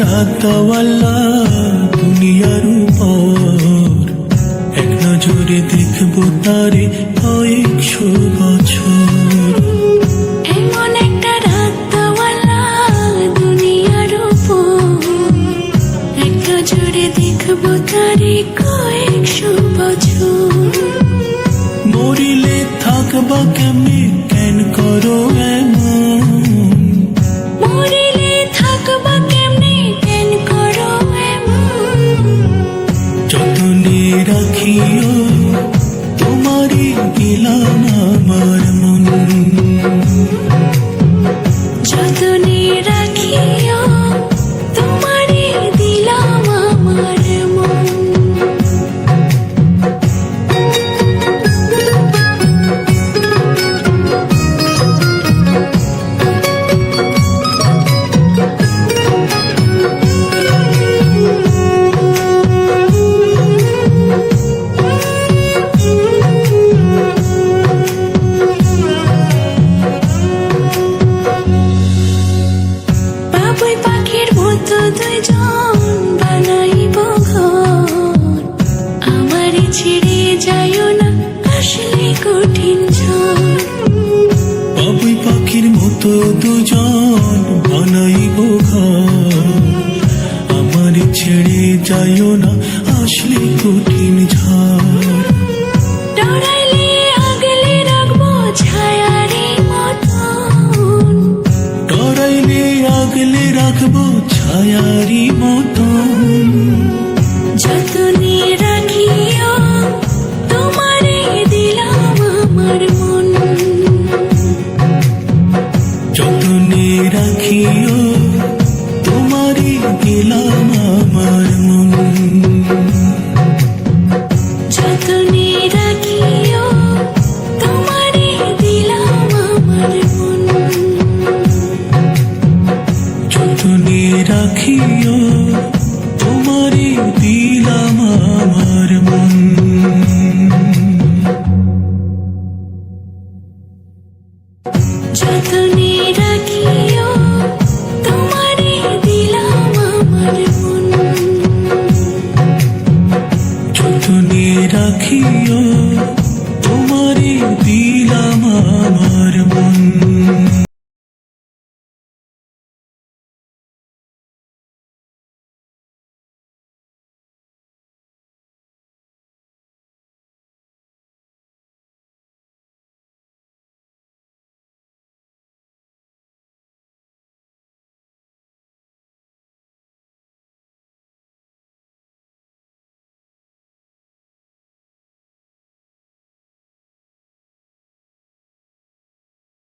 দেওয়াল্লা দুনিয়ার উপর এক নজরে দেখব তারে কয়েকশো বছর। এমন একটা রাত দুনিয়ার উপর একটা জোরে দেখব তারে কয়েকশো বছর। মরিলে থাকবা কেমনে রাখিও তোমারই দিলাম পাখির মতো দুজন বানাইব ঘর। আমার ছেড়ে যাইও না আসলে কঠিন ঝড়। আগলে রাখব ছায়ারি মতন। যতনে রাখিও তোমারে দিলাম আমার মন। যতনে রাখিও তোমারই দিলাম আমার মন যতনে রাখিও তোমারে দিলাম আমার মন। যতনে রাখিও তোমারে দিলাম আমার মন।